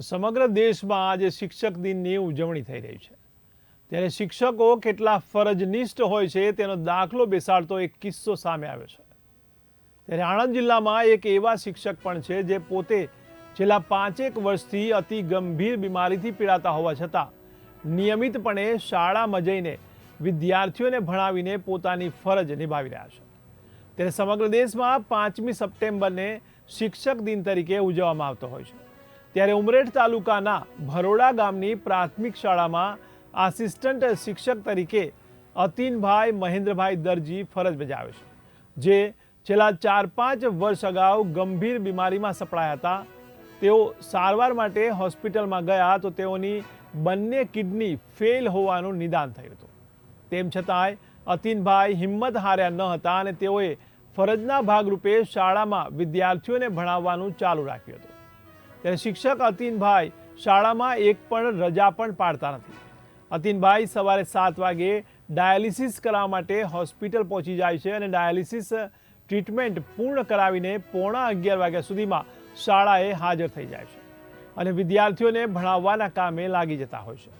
સમગ્ર દેશમાં આજે શિક્ષક દિનની ઉજવણી થઈ રહી છે. ત્યારે શિક્ષકો કેટલા ફરજનિષ્ઠ હોય છે તેનો દાખલો બેસાડતો એક કિસ્સો સામે આવ્યો છે. ત્યારે આણંદ જિલ્લામાં એક એવા શિક્ષક પણ છે જે પોતે છેલ્લા પાંચેક વર્ષથી અતિ ગંભીર બીમારીથી પીડાતા હોવા છતાં નિયમિતપણે શાળામાં જઈને વિદ્યાર્થીઓને ભણાવીને પોતાની ફરજ નિભાવી રહ્યા છે. ત્યારે સમગ્ર દેશમાં પાંચમી સપ્ટેમ્બરને શિક્ષક દિન તરીકે ઉજવવામાં આવતો હોય છે. ત્યારે ઉમરેઠ તાલુકાના ભરોડા ગામની પ્રાથમિક શાળામાં આસિસ્ટન્ટ શિક્ષક તરીકે અતિનભાઈ મહેન્દ્રભાઈ દરજી ફરજ બજાવે છે, જે છેલ્લા ચાર પાંચ વર્ષ અગાઉ ગંભીર બીમારીમાં સપડાયા હતા. તેઓ સારવાર માટે હોસ્પિટલમાં ગયા તો તેઓની બંને કિડની ફેલ હોવાનું નિદાન થયું હતું. તેમ છતાંય અતિનભાઈ હિંમત હાર્યા ન હતા અને તેઓએ ફરજના ભાગરૂપે શાળામાં વિદ્યાર્થીઓને ભણાવવાનું ચાલુ રાખ્યું હતું. ત્યારે શિક્ષક અતિનભાઈ શાળામાં એક પણ રજા પણ પાડતા નથી. અતિનભાઈ સવારે સાત વાગે ડાયાલિસિસ કરાવવા માટે હોસ્પિટલ પહોંચી જાય છે અને ડાયાલિસિસ ટ્રીટમેન્ટ પૂર્ણ કરાવીને પોણા અગિયાર વાગ્યા સુધીમાં શાળાએ હાજર થઈ જાય છે અને વિદ્યાર્થીઓને ભણાવવાના કામે લાગી જતા હોય છે.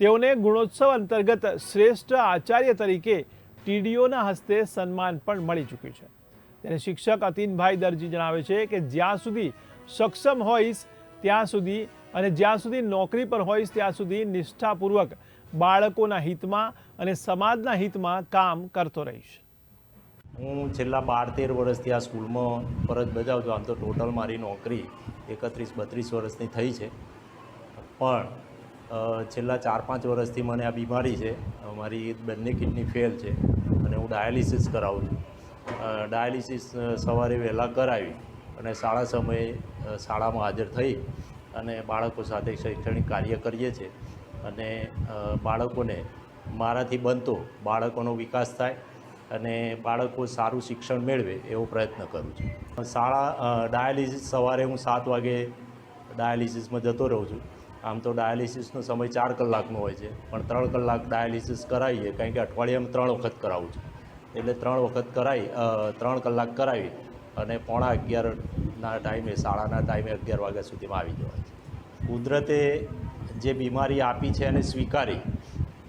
તેઓને ગુણોત્સવ અંતર્ગત શ્રેષ્ઠ આચાર્ય તરીકે ટીડીઓના હસ્તે સન્માન પણ મળી ચૂક્યું છે. ત્યારે શિક્ષક અતિનભાઈ દરજી જણાવે છે કે જ્યાં સુધી સક્ષમ હોઈશ ત્યાં સુધી અને જ્યાં સુધી નોકરી પર હોઈશ ત્યાં સુધી નિષ્ઠાપૂર્વક બાળકોના હિતમાં અને સમાજના હિતમાં કામ કરતો રહીશ. હું છેલ્લા બાર તેર વર્ષથી આ સ્કૂલમાં ફરજ છું આમ તો ટોટલ મારી નોકરી એકત્રીસ બત્રીસ વર્ષની થઈ છે. પણ છેલ્લા ચાર પાંચ વર્ષથી મને આ બીમારી છે. મારી બંને કિડની ફેલ છે અને હું ડાયાલિસિસ કરાવું છું. ડાયાલિસિસ સવારે વહેલા કરાવી અને શાળા સમયે શાળામાં હાજર થઈ અને બાળકો સાથે શૈક્ષણિક કાર્ય કરીએ છીએ અને બાળકોને મારાથી બનતો બાળકોનો વિકાસ થાય અને બાળકો સારું શિક્ષણ મેળવે એવો પ્રયત્ન કરું છું. શાળા ડાયાલિસિસ સવારે હું સાત વાગે ડાયાલિસિસમાં જતો રહું છું. આમ તો ડાયાલિસિસનો સમય ચાર કલાકનો હોય છે, પણ ત્રણ કલાક ડાયાલિસિસ કરાવીએ, કારણ કે અઠવાડિયામાં ત્રણ વખત કરાવું છું. એટલે ત્રણ વખત કરાવી ત્રણ કલાક કરાવી અને પોણા અગિયારના ટાઈમે શાળાના ટાઈમે અગિયાર વાગ્યા સુધીમાં આવી જવાય છે. કુદરતે જે બીમારી આપી છે એને સ્વીકારી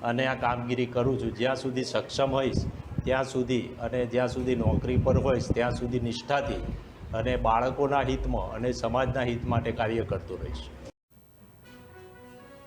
અને આ કામગીરી કરું છું. જ્યાં સુધી સક્ષમ હોઈશ, ત્યાં સુધી અને જ્યાં સુધી નોકરી પર હોઈશ, ત્યાં સુધી નિષ્ઠાથી અને બાળકોના હિતમાં અને સમાજના હિત માટે કાર્ય કરતો રહીશ.